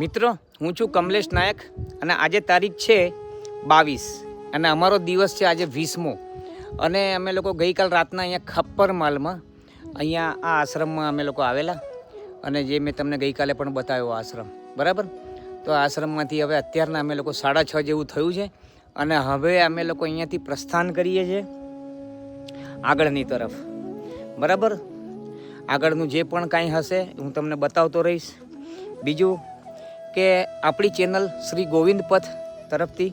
મિત્રો, હું છું કમલેશ નાયક અને આજે તારીખ છે બાવીસ અને અમારો દિવસ છે આજે વીસમો. અને અમે લોકો ગઈકાલ રાતના અહીંયા ખપ્પર માલમાં અહીંયા આ આશ્રમમાં અમે લોકો આવેલા અને જે મેં તમને ગઈકાલે પણ બતાવ્યો આશ્રમ, બરાબર? તો આશ્રમમાંથી હવે અત્યારના અમે લોકો સાડા છ જેવું થયું છે અને હવે અમે લોકો અહીંયાથી પ્રસ્થાન કરીએ છીએ આગળની તરફ, બરાબર? આગળનું જે પણ કાંઈ હશે હું તમને બતાવતો રહીશ. બીજું કે આપણી ચેનલ શ્રી ગોવિંદ પથ તરફથી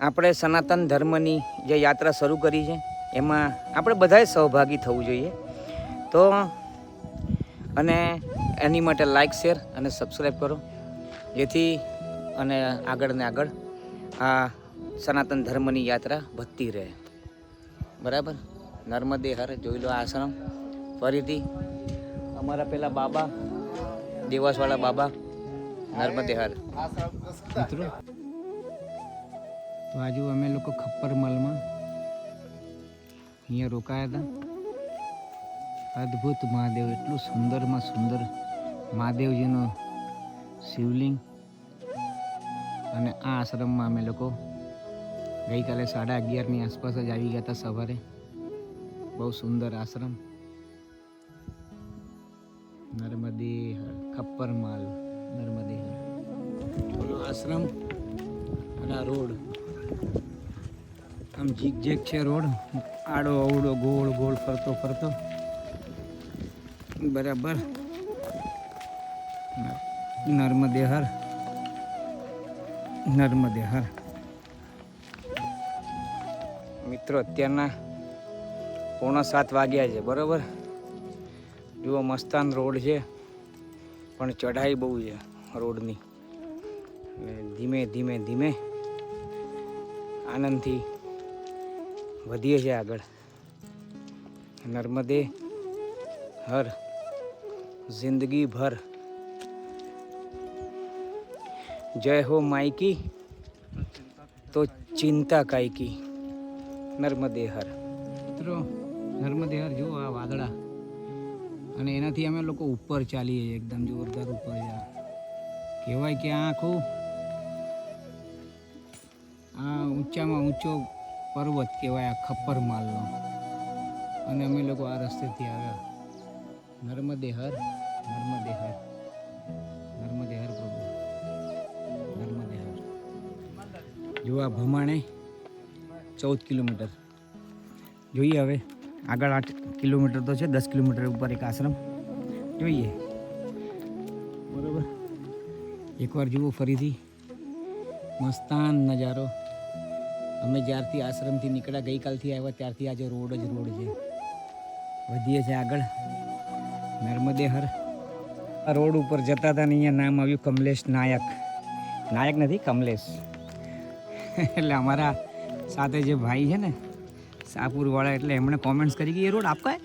આપણે સનાતન ધર્મની જે યાત્રા શરૂ કરી છે, એમાં આપણે બધાએ સહભાગી થવું જોઈએ. તો અને એની માટે લાઇક શેર અને સબસ્ક્રાઈબ કરો. જેથી અને આગળ ને આગળ આ સનાતન ધર્મની યાત્રા વધતી રહે. બરાબર? નર્મદે હર જોઈ લો આશ્રમ. ફરીથી અમારા પેલા બાબા, દેવાસવાળા બાબા નર્મદે હર મિત્રો, તો આજુ અમે લોકો ખપ્પર મલમાં અહીંયા રોકાયા હતા. અદ્ભુત મહાદેવ, એટલું સુંદરમાં સુંદર મહાદેવજીનો શિવલિંગ અને આ આશ્રમમાં અમે લોકો ગઈકાલે સાડા અગિયારની આસપાસ જ આવી ગયા હતા સવારે. બહુ સુંદર આશ્રમ. નર્મદે ખપ્પર માલ. નર્મદે. આશ્રમ અને આ રોડ. આમ જીક જેક છે રોડ. આડો અવડો ગોળ ગોળ ફરતો ફરતો. બરાબર. નર્મદે હર. નર્મદે હર. મિત્રો, અત્યારના પોણા સાત વાગ્યા છે, બરાબર? જુઓ, મસ્તાન રોડ છે. પણ ચઢાઈ બહુ છે રોડની. અને ધીમે ધીમે ધીમે આનંદથી વધીએ છીએ આગળ. નર્મદે હર જિંદગી ભર જય હો માયકી તો ચિંતા કાયકી. નર્મદે હર. મિત્રો, નર્મદે હર જુઓ આ વાદળા. અને એનાથી અમે લોકો ઉપર ચાલીએ એકદમ જોરદાર ઉપર છે કહેવાય કે આ આખું આ ઊંચામાં ઊંચો પર્વત કહેવાય, આ ખપ્પર માલનો. અને અમે લોકો આ રસ્તેથી આવ્યા. નર્મદે હર નર્મદે હર નર્મદે હર પ્રભુ નર્મદે હર જો આ ભમાણે ચૌદ કિલોમીટર. જોઈએ હવે આગળ આઠ કિલોમીટર તો છે, દસ કિલોમીટર ઉપર એક આશ્રમ. જોઈએ. બરોબર. એકવાર જુઓ ફરીથી. મસ્તાન નજારો. અમે જ્યારથી આશ્રમથી નીકળ્યા, ગઈકાલથી આવ્યા, ત્યારથી આજે રોડ જ રોડ છે. વધીએ છે આગળ. નર્મદે હર રોડ ઉપર જતા હતા ને અહીંયા નામ આવ્યું કમલેશ નાયક. નાયક નથી, કમલેશ. એટલે અમારા સાથે જે ભાઈ છે ને શાહપુરવાળા એટલે એમણે કોમેન્ટ્સ કરી કે, એ રોડ આપવા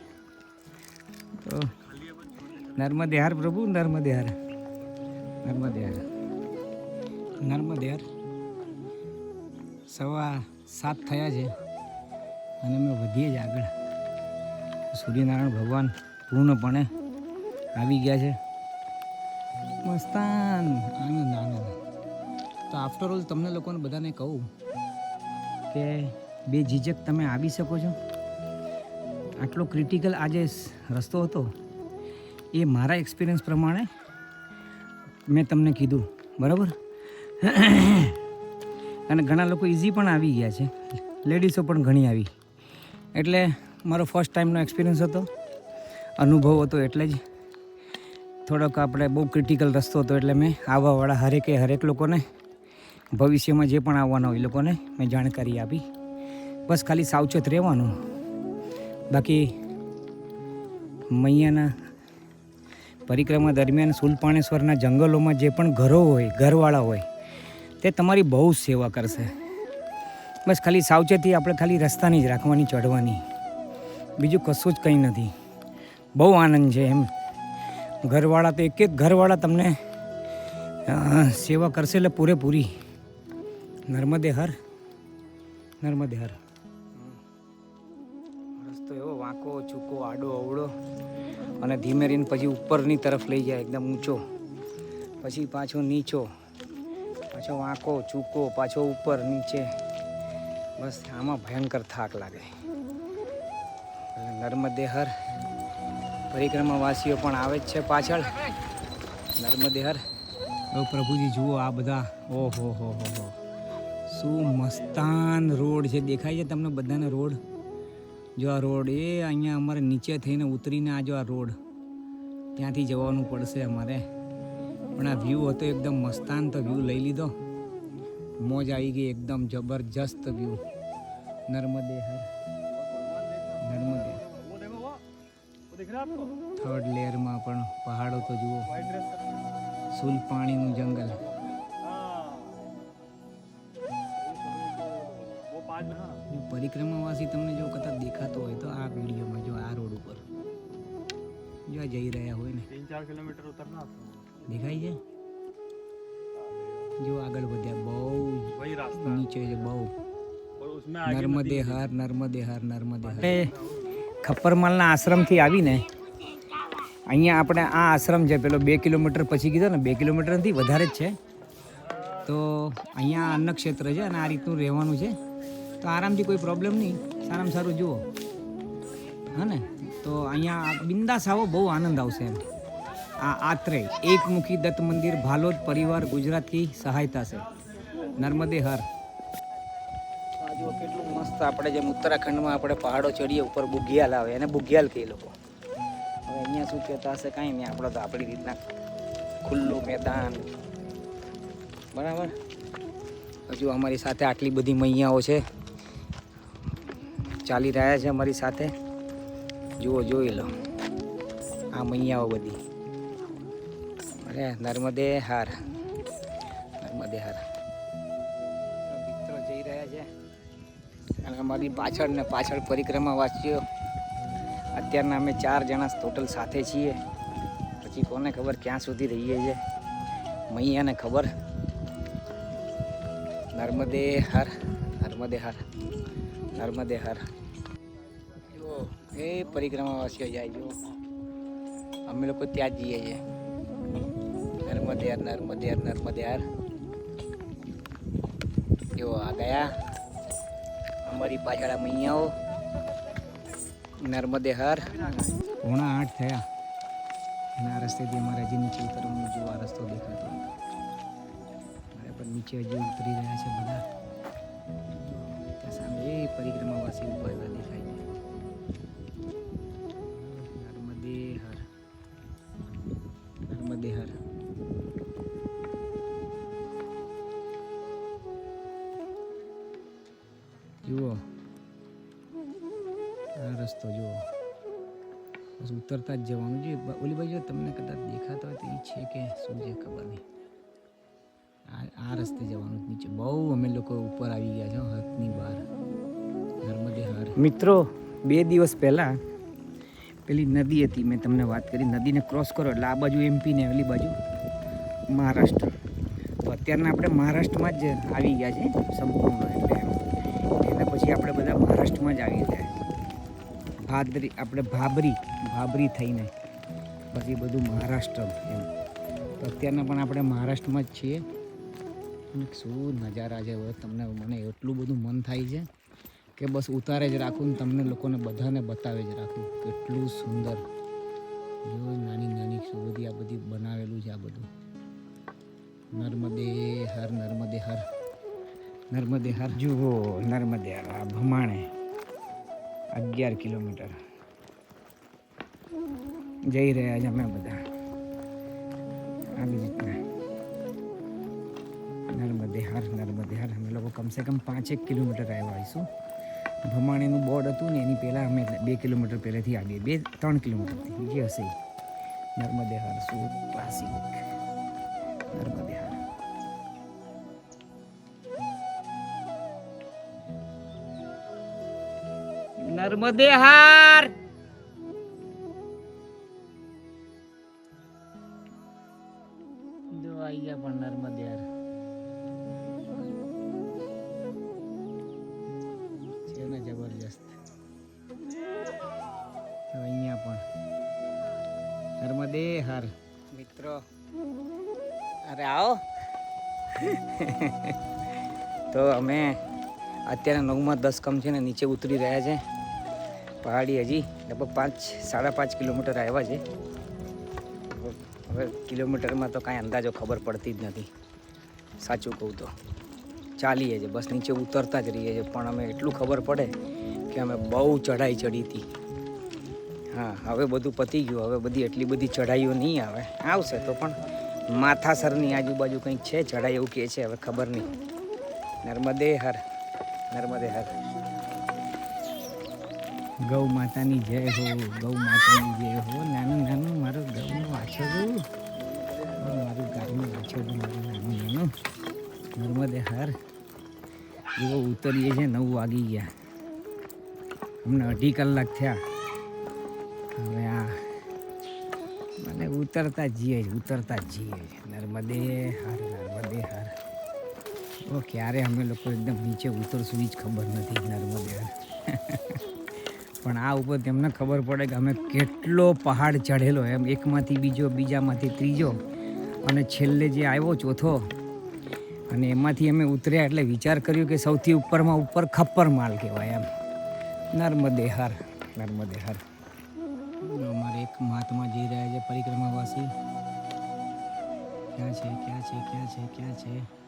તો નર્મદે હાર પ્રભુ નર્મદે હર નર્મદે હાર નર્મદે હર સવા સાત થયા છે અને અમે વધીએ જ આગળ. સૂર્યનારાયણ ભગવાન પૂર્ણપણે આવી ગયા છે. મસ્તાન આનંદ આનંદ. તો આફ્ટર ઓલ તમને લોકોને બધાને કહું કે બે ઝીઝક તમે આવી શકો છો. આટલો ક્રિટિકલ આજે રસ્તો હતો, એ મારા એક્સપિરિયન્સ પ્રમાણે મેં તમને કીધું, બરાબર? અને ઘણા લોકો ઇઝી પણ આવી ગયા છે. લેડીઝો પણ ઘણી આવી. એટલે મારો ફર્સ્ટ ટાઈમનો એક્સપિરિયન્સ હતો. અનુભવ હતો એટલે જ. થોડોક આપણે બહુ ક્રિટિકલ રસ્તો હતો એટલે મેં આવવાવાળા હરેકે હરેક લોકોને, ભવિષ્યમાં જે પણ આવવાના હોય એ લોકોને મેં જાણકારી આપી. બસ ખાલી સાવચેત રહેવાનું. બાકી મૈયાના પરિક્રમા દરમિયાન સુલપાણેશ્વરના જંગલોમાં જે પણ ઘરો હોય, ઘરવાળા હોય, તે તમારી બહુ જ સેવા કરશે. બસ ખાલી સાવચેતી આપણે ખાલી રસ્તાની જ રાખવાની, ચઢવાની. બીજું કશું જ કંઈ નથી. બહુ આનંદ છે એમ. ઘરવાળા તો એક એક ઘરવાળા તમને સેવા કરશે એટલે પૂરેપૂરી. નર્મદે હર નર્મદે હર. એવો ચૂકો, આડો, અવળો. અને ધીમે રહીને પછી ઉપરની તરફ લઈ જાય, એકદમ ઊંચો. પછી પાછો નીચો. પાછો વાંકો ચૂકો, પાછો ઉપર, નીચે. બસ, આમાં ભયંકર થાક લાગે. નર્મદે હર. પરિક્રમાવાસીઓ પણ આવે જ છે પાછળ. નર્મદે હર. ઓ પ્રભુજી, જુઓ આ બધા. ઓહો હો હો હો. શું મસ્તાન રોડ છે. દેખાય છે તમને બધાને રોડ? જો આ રોડ એ અહીંયા અમારે નીચે થઈને ઉતરીને આ જો આ રોડ ત્યાંથી જવાનું પડશે અમારે. પણ આ વ્યૂ હતો એકદમ મસ્તાન તો વ્યૂ લઈ લીધો. મોજ આવી ગઈ એકદમ જબરજસ્ત વ્યૂ નર્મદે. હર નર્મદે થર્ડ લેયરમાં પણ પહાડો તો જુઓ. સુલ પાણીનું જંગલ. પરિક્રમાવાસી તમને જો કદાચ દેખાતો હોય તો આ વિડીયોમાં જો આ રોડ ઉપર. જો આ જઈ રહ્યા હોય ને. ત્રણ ચાર કિલોમીટર ઉતરના દેખાય છે? જો આગળ વધ્યા બહુ નીચે છે બહુ. નર્મદે હર નર્મદે હર નર્મદે હર ખપ્પરમાલના આશ્રમથી આવીને અહીંયા આપણે આ આશ્રમ છે પેલો બે કિલોમીટર પછી કીધો ને બે કિલોમીટરથી વધારે જ છે. તો અહીંયા અન્નક્ષેત્ર છે અને આ રીતનું રહેવાનું છે. તો આરામથી કોઈ પ્રોબ્લેમ નહીં. સારામાં સારું જુઓ. હા ને? તો અહીંયા બિંદાસ આવો, બહુ આનંદ આવશે એમ. આ આત્રે, એકમુખી દત્ત મંદિર, ભાલોદ પરિવાર ગુજરાતથી સહાયતા છે. નર્મદે હર. કેટલું મસ્ત આપણે જેમ ઉત્તરાખંડમાં આપણે પહાડો ચડીએ, ઉપર બુઘિયાલ આવે, એને બુઘિયાલ કહે લોકો. હવે અહીંયા શું કહેતા હશે, કાંઈ નહીં, આપણે તો આપણી રીતના ખુલ્લું મેદાન. બરાબર? હજુ અમારી સાથે આટલી બધી મૈયાઓ છે. ચાલી રહ્યા છે અમારી સાથે. જુઓ, જોઈ લો. આ મૈયાઓ બધી. અરે, નર્મદે હાર. નર્મદે હાર. મિત્રો જઈ રહ્યા છે. અને અમારી પાછળ ને પાછળ પરિક્રમા વાંચ્યો. અત્યારના અમે ચાર જણા ટોટલ સાથે છીએ. પછી કોને ખબર ક્યાં સુધી રહીએ છીએ મૈયાને ખબર. નર્મદે હર. નર્મદે હર. નર્મદે હર. એ પરિક્રમાવાસીઓ જાય જુઓ અમે લોકો ત્યાં જ જઈએ છીએ. નર્મદે હર નર્મદે હર નર્મદે હર. જો, આ ગયા. અમારી પાછળ મૈયાઓ નર્મદે હર. પોણા આઠ થયા. આ રસ્તેથી અમારે હજી નીચે ઉતરવાનું, જો આ રસ્તો દેખાતો. મારે પણ નીચે હજી ઉતરી રહ્યા છે બધા. પરિક્રમાવાસી ઊભા દેખાય છે. જુઓ. આ રસ્તો જુઓ. ઉતરતા જ જવાનું છે. ઓલી બાજુ તમને કદાચ દેખાતો હોય તો એ છે કે શું છે ખબર નહીં. આ રસ્તે જવાનું નીચે બહુ અમે લોકો ઉપર આવી ગયા છે હો, હદની બહાર. મિત્રો, બે દિવસ પહેલાં પેલી નદી હતી, મેં તમને વાત કરી, નદીને ક્રોસ કરો એટલે આ બાજુ એમપી ને પેલી બાજુ મહારાષ્ટ્ર. તો અત્યારના આપણે મહારાષ્ટ્રમાં જ આવી ગયા છે સંપૂર્ણ. એટલે એના પછી આપણે બધા મહારાષ્ટ્રમાં જ આવી ગયા ભાદરી, આપણે ભાબરી ભાબરી થઈને પછી બધું મહારાષ્ટ્ર એમ. તો અત્યારના પણ આપણે મહારાષ્ટ્રમાં જ છીએ. શું નજારા છે, હવે તમને, મને એટલું બધું મન થાય છે. કે બસ ઉતારે જ રાખું ને તમને લોકોને બધાને બતાવે જ રાખું. કેટલું સુંદર. જો નાની નાની બધી આ બધી બનાવેલું છે આ બધું. નર્મદે હર નર્મદે હર નર્મદે હર જુઓ નર્મદે હર આ ભમાણે અગિયાર કિલોમીટર. જઈ રહ્યા છે અમે બધા. આવી રીતના. નર્મદે હર નર્મદે હર અમે લોકો કમસે કમ પાંચેક કિલોમીટર આવ્યા આવીશું ભમાણીનું બોર્ડ હતું ને, એની પહેલાં અમે બે કિલોમીટર પહેલેથી આવીએ બે, ત્રણ કિલોમીટરથી જે હશે. નર્મદેહાર નર્મદે હર શું ક્લાસિક નર્મદે હર નર્મદે હાર જો આઈ ગયા પણ નર્મદે આવો તો અમે અત્યારે નવમાં દસ કમ છે ને નીચે ઉતરી રહ્યા છે. પહાડી હજી લગભગ પાંચ, સાડા પાંચ કિલોમીટર આવ્યા છે. હવે કિલોમીટરમાં તો કાંઈ અંદાજો ખબર પડતી જ નથી. સાચું કહું તો. ચાલીએ છે બસ નીચે ઉતરતા જ રહીએ છીએ. પણ અમે એટલું ખબર પડે કે અમે બહુ ચઢાઈ ચડી હતી. હા, હવે બધું પતી ગયું. હવે બધી એટલી બધી ચઢાઈઓ નહીં આવે. આવશે તો પણ. માથાસરની આજુબાજુ કંઈક છે? ચઢાઈ એવું કહે છે, હવે ખબર નહીં. નર્મદે હર નર્મદે હર ગૌ માતાની જય હો, ગૌ માતાની જય હો. નાનું નાનું, મારું ગૌનું વાછરું મારું ગાયનું વાછરું મારું નાનું નાનું. નર્મદે હર એવો ઉતરીએ છે, નવ વાગી ગયા. અમને અઢી કલાક થયા. હવે આ મને ઉતરતા જઈએ ઉતરતા જઈએ નર્મદે હર નર્મદે હર. ઓ, ક્યારે અમે લોકો એકદમ નીચે ઉતરશું એ જ ખબર નથી, નર્મદે પણ આ ઉપર તેમને ખબર પડે કે અમે કેટલો પહાડ ચઢેલો એમ એકમાંથી બીજો, બીજામાંથી ત્રીજો. અને છેલ્લે જે આવ્યો ચોથો, અને એમાંથી અમે ઉતર્યા એટલે વિચાર કર્યો કે સૌથી ઉપરમાં ઉપર ખપ્પર માલ કહેવાય એમ. નર્મદે હર નર્મદે હર. અમારે એક મહાત્મા જઈ રહ્યા છે, પરિક્રમાવાસી. ક્યાં છે ક્યાં છે ક્યાં છે ક્યાં છે?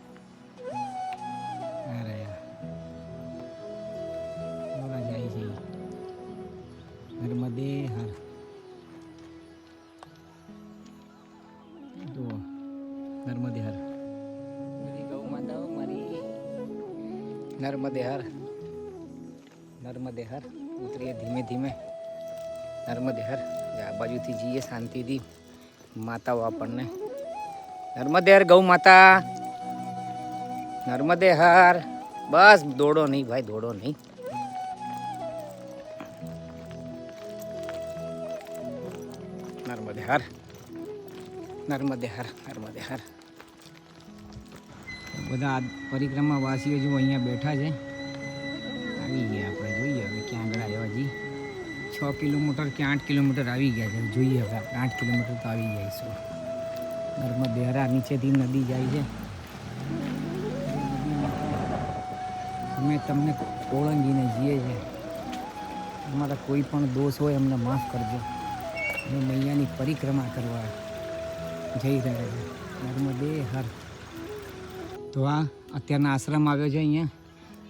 નર્મદે હર આ બાજુથી જઈએ શાંતિથી. માતાઓ આપણને. નર્મદે હર ગૌ માતા. નર્મદે હર બસ દોડો નહીં ભાઈ, દોડો નહીં. નર્મદે હર નર્મદે હર નર્મદે હર બધા પરિક્રમા વાસીઓ જો અહીંયા બેઠા છે, આવી ગયા આપણે, જોઈએ હવે ક્યાં આગળ આવ્યા જી છ કિલોમીટર કે આઠ કિલોમીટર આવી ગયા છે. જોઈએ હવે. આપણે આઠ કિલોમીટર તો આવી જઈશું નર્મદે હરા નીચેથી નદી જાય છે. અમે તમને ઓળંગીને જઈએ છીએ. અમારા કોઈ પણ દોષ હોય અમને માફ કરજો. અમે મૈયાની પરિક્રમા કરવા જઈ રહ્યા છે નર્મદે હર તો આ અત્યારના આશ્રમ આવ્યો છે અહીંયા.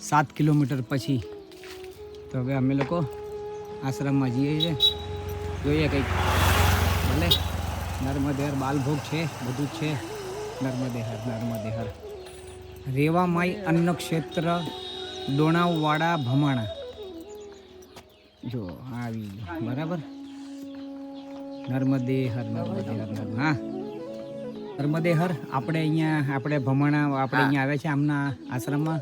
સાત કિલોમીટર પછી. તો હવે અમે લોકો આશ્રમમાં જઈએ છીએ. જોઈએ કંઈક. ભલે નર્મદે હર બાલભોગ છે, બધું છે. નર્મદે હર નર્મદે હર રેવામાઈ અન્ન ક્ષેત્ર ડોણાવાડા ભમાણા. જો, આવી ગયું. બરાબર? નર્મદે હર નર્મદે હર હા. નર્મદે હર આપણે અહીંયા, આપણે ભમાણા, આપણે અહીંયા આવ્યા છે આમના આશ્રમમાં.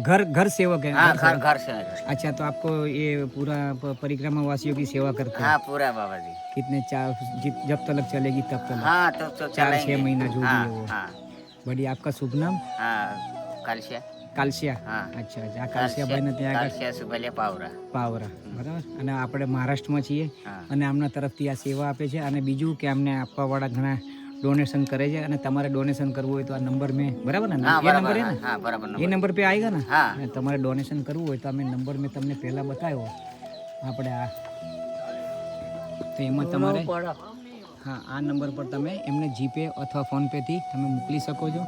घर घर सेवक है हाँ घर घर सेवक। घर से अच्छा तो आपको ये पूरा प- परिक्रमा वासियों की सेवा करते हैं हाँ पूरा बाबा जी कितने चार जित- जब तक चलेगी तब तक हाँ तो तो चार चलेंगे। छः महीना जो भी हाँ, है वो हाँ बढ़िया आपका शुभ नाम हाँ कल से કાલસિયા हाँ અચ્છા અચ્છા આ कल કાલસિયાભાઈને ત્યાં कल આગળ से सुबह पावरा પાવરા બરાબર અને આપણે મહારાષ્ટ્રમાં છીએ હા. અને આમના તરફથી આ સેવા આપે છે અને બીજું કે અમને આપવાવાળા ઘણા ડોનેશન કરે છે અને તમારે ડોનેશન કરવું હોય તો આ નંબર મેં બરાબર ને? એ નંબર હે ને એ નંબર પે આવી ગયા ને અને તમારે ડોનેશન કરવું હોય તો અમે નંબર મેં તમને પહેલાં બતાવ્યો. આપણે આ તો એમાં તમારે હા આ નંબર પર તમે એમને જીપે અથવા ફોનપેથી તમે મોકલી શકો છો.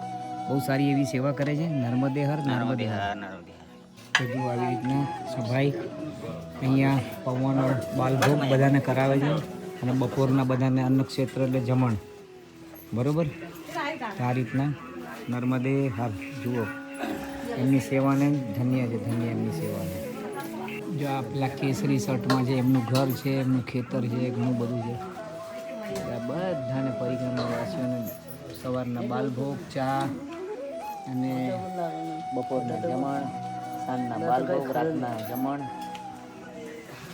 બહુ સારી એવી સેવા કરે છે. નર્મદે નર્મદેહર નર્મદેહર. તો જો આવી રીતના સભાઈ અહીંયા પવન બાલભોગ બધાને કરાવે છે અને બપોરના બધાને અન્નક્ષેત્ર એટલે જમણ. બરોબર? આ રીતના નર્મદે હર જુઓ. એમની સેવાને ધન્ય છે, ધન્ય એમની સેવાને. જો આ પેલા કેસરી શર્ટમાં છે એમનું ઘર છે, એમનું ખેતર છે, ઘણું બધું છે. આ બધાને પરિક્રમાવાસીઓને સવારના બાલભોગ ચા અને બપોરના જમણ, સાંજના બાલભોગ રાતના જમણ.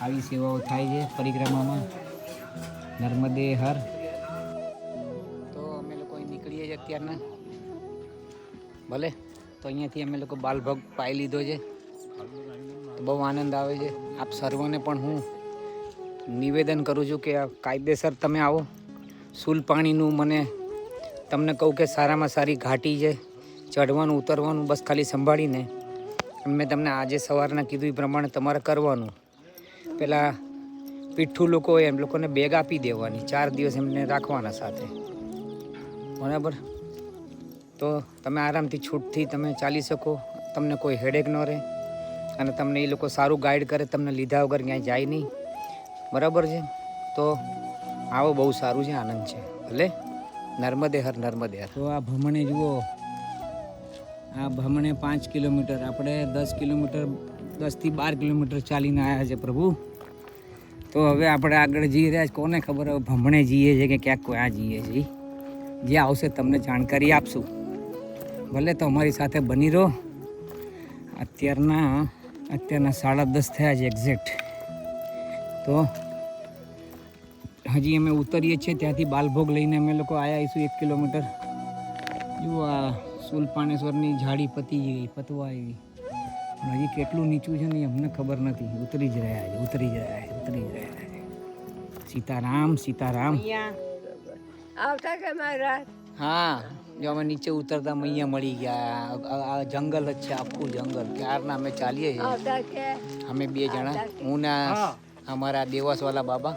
આવી સેવાઓ થાય છે પરિક્રમામાં. નર્મદે હર ભલે? તો અહીંયાથી અમે લોકો બાલભોગ પાઈ લીધો છે. તો બહુ આનંદ આવે છે. આપ સર્વને પણ હું નિવેદન કરું છું કે કાયદેસર તમે આવો. સુલ પાણીનું મને તમને કહું કે સારામાં સારી ઘાટી છે. ચઢવાનું, ઉતરવાનું બસ ખાલી સંભાળીને મેં તમને આજે સવારના કીધું એ પ્રમાણે તમારે કરવાનું. પહેલાં પીઠું લોકો હોય એમ લોકોને બેગ આપી દેવાની. ચાર દિવસ એમને રાખવાના સાથે. બરાબર? તો તમે આરામથી છૂટથી તમે ચાલી શકો. તમને કોઈ હેડેક ન રહે. અને તમને એ લોકો સારું ગાઈડ કરે, તમને લીધા વગર ક્યાંય જાય નહીં. બરાબર છે? તો આવો બહુ સારું છે, આનંદ છે. ભલે? નર્મદે હર નર્મદે હર. તો આ ભમણે જુઓ. આ ભમણે પાંચ કિલોમીટર, આપણે દસ કિલોમીટર દસથી બાર કિલોમીટર ચાલીને આવ્યા છે પ્રભુ. તો હવે આપણે આગળ જઈ રહ્યા છે. કોને ખબર હવે ભમણે જઈએ છે કે ક્યાંક ક્યાં જઈએ છીએ જે આવશે તમને જાણકારી આપશું. ભલે તો અમારી સાથે બની રહો. અત્યારના અત્યારના સાડા દસ થયા છે એક્ઝેક્ટ તો હજી અમે ઉતરીએ છીએ ત્યાંથી બાલભોગ લઈને અમે લોકો આવ્યા આવીશું એક કિલોમીટર. જુઓ આ સુલપાણેશ્વરની ઝાડી પતી ગઈ પતવા આવી. પણ હજી કેટલું નીચું છે ને અમને ખબર નથી. ઉતરી જ રહ્યા છે ઉતરી જ રહ્યા છે ઉતરી જ રહ્યા છે. સીતારામ સીતારામ. આવતા કે મારા? હા. જો અમે નીચે ઉતરતા મૈયા મળી ગયા. આ- જંગલ જ છે આખું જંગલ. ક્યારના અમે ચાલીએ છીએ? અમે બે જણા. હું ને. અમારા દેવાસવાલા બાબા.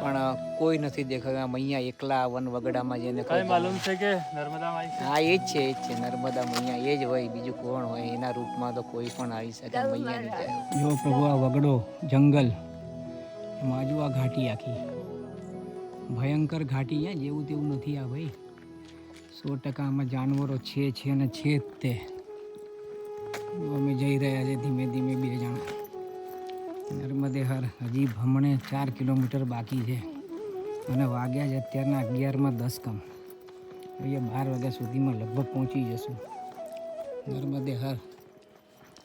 પણ કોઈ નથી દેખાયું આમ અહીંયા એકલા વન વગડામાં જઈને કઈ માલુમ છે કે નર્મદામાં હા એ જ છે એ જ છે. નર્મદા મૈયા એ જ હોય. બીજું કોણ હોય? એના રૂપમાં તો કોઈ પણ આવી શકે. મૈયાની જાય. જો પ્રભુ આ વગડો જંગલ એમાં આ ઘાટી આખી. ભયંકર ઘાટી છે, જેવું તેવું નથી આ ભાઈ. સો ટકા આમાં જાનવરો છે છે અને છે જ તે. અમે જઈ રહ્યા છે ધીમે ધીમે બે જણા. નર્મદે હર હજી ભમણે ચાર કિલોમીટર બાકી છે. અને વાગ્યા છે અત્યારના અગિયારમાં દસ કમ. અહીંયા બાર વાગ્યા સુધીમાં લગભગ પહોંચી જશું. નર્મદે હર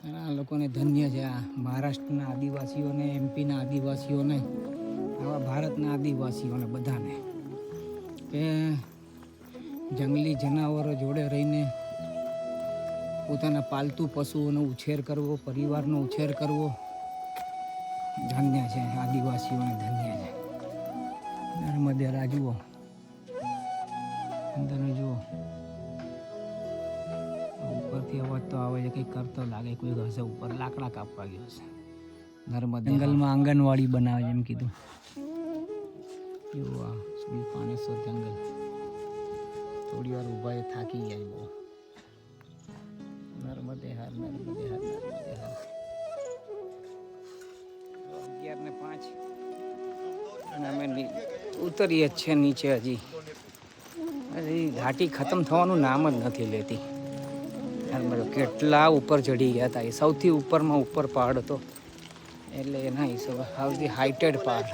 અને આ લોકોને ધન્ય છે આ મહારાષ્ટ્રના આદિવાસીઓને, એમપીના આદિવાસીઓને. આવા ભારતના આદિવાસીઓને બધાને કે જંગલી જનાવરો જોડે રહીને પોતાના પાલતુ પશુઓનો ઉછેર કરવો, પરિવારનો ઉછેર કરવો. ધન્ય છે, આદિવાસીઓને ધન્ય છે. નર્મદે રાજુઓ, અંદર જુઓ. ઉપરથી અવાજ તો આવે છે, કંઈક કરતો લાગે, કોઈ હશે ઉપર લાકડા કાપવા ગયો હશે નર્મદા જંગલમાં આંગણવાડી બનાવે એમ કીધું. એવું આ પાનેશ્વર જંગલ. થોડી વાર ઊભા એ થાકી જાય બહુ. નર્મદે હાર નર્મદે હાર નર્મદે હાર અગિયાર ને પાંચ અમે ઉતરીએ જ છે નીચે હજી. હજી ઘાટી ખતમ થવાનું નામ જ નથી લેતી. કેટલા ઉપર ચડી ગયા હતા. એ સૌથી ઉપરમાં ઉપર પહાડ હતો. એટલે એના હિસાબે સૌથી હાઇટેડ પહાડ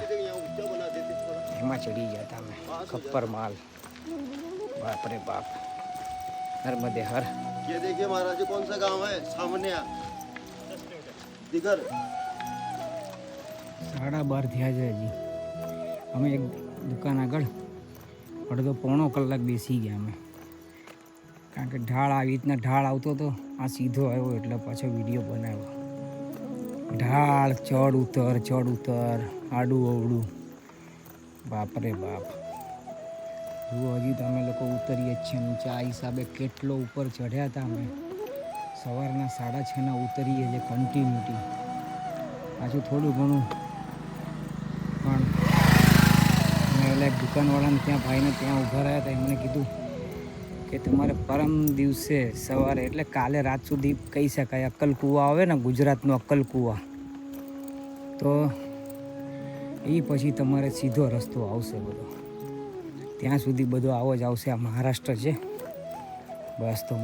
એમાં ચડી ગયા હતા અમે ખપ્પર માલ બાપરે બાપ નર્મદે હર ये देखिए महाराज जी कौन सा गांव है सामने दिगर સાડા બાર થયા છે હજી અમે એક દુકાન આગળ અડધો પોણો કલાક બેસી ગયા અમે કારણ કે ઢાળ આવી રીતના ઢાળ આવતો હતો આ સીધો આવ્યો એટલે પાછો વિડીયો બનાવ્યો ઢાળ, ચડ ઉતર ચડ ઉતર, આડું અવડું બાપરે બાપ. જુઓ હજી અમે લોકો ઉતરીએ છીએ. નીચે આ હિસાબે કેટલો ઉપર ચઢ્યા હતા અમે. સવારના સાડા છના ઉતરીએ છીએ કન્ટિન્યુટી પાછું થોડું ઘણું. પણ મેં એટલે દુકાનવાળાને ત્યાં ભાઈને ત્યાં ઊભા રહ્યા હતા એમણે કીધું કે તમારે પરમ દિવસે સવારે એટલે કાલે રાત સુધી કહી શકાય અક્કલ કૂવા આવે ને ગુજરાતનો અક્કલ કૂવા. તો એ પછી તમારે સીધો રસ્તો આવશે બધો. ત્યાં સુધી બધો આવો જ આવશે આ મહારાષ્ટ્ર છે. બસ તો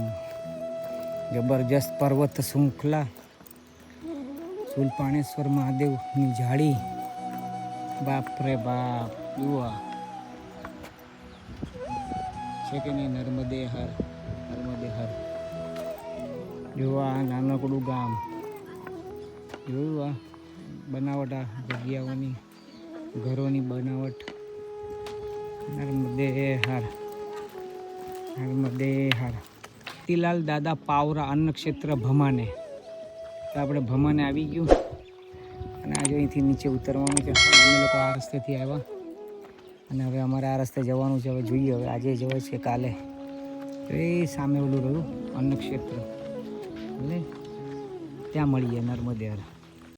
જબરજસ્ત પર્વત શૃંખલા, સુલપાણેશ્વર મહાદેવની જાળી. બાપ રે બાપ, જુઓ છે કે નહીં? નર્મદે હર નર્મદે હર. જુઓ આ નાનકડું ગામ. જોયું આ બનાવટ આ જગ્યાઓની, ઘરોની બનાવટ? નર્મદે હર નર્મદે હર. તિલાલ દાદા પાવરા અન્ન ક્ષેત્ર ભમાને. તો આપણે ભમાને આવી ગયું. અને આજે અહીંથી નીચે ઉતરવાનું છે. અમે લોકો આ રસ્તેથી આવ્યા. અને હવે અમારે આ રસ્તે જવાનું છે. હવે જોઈએ હવે આજે જવાય છે કાલે. એ સામે ઓલું રહ્યું અન્નક્ષેત્ર. એટલે ત્યાં મળીએ નર્મદે.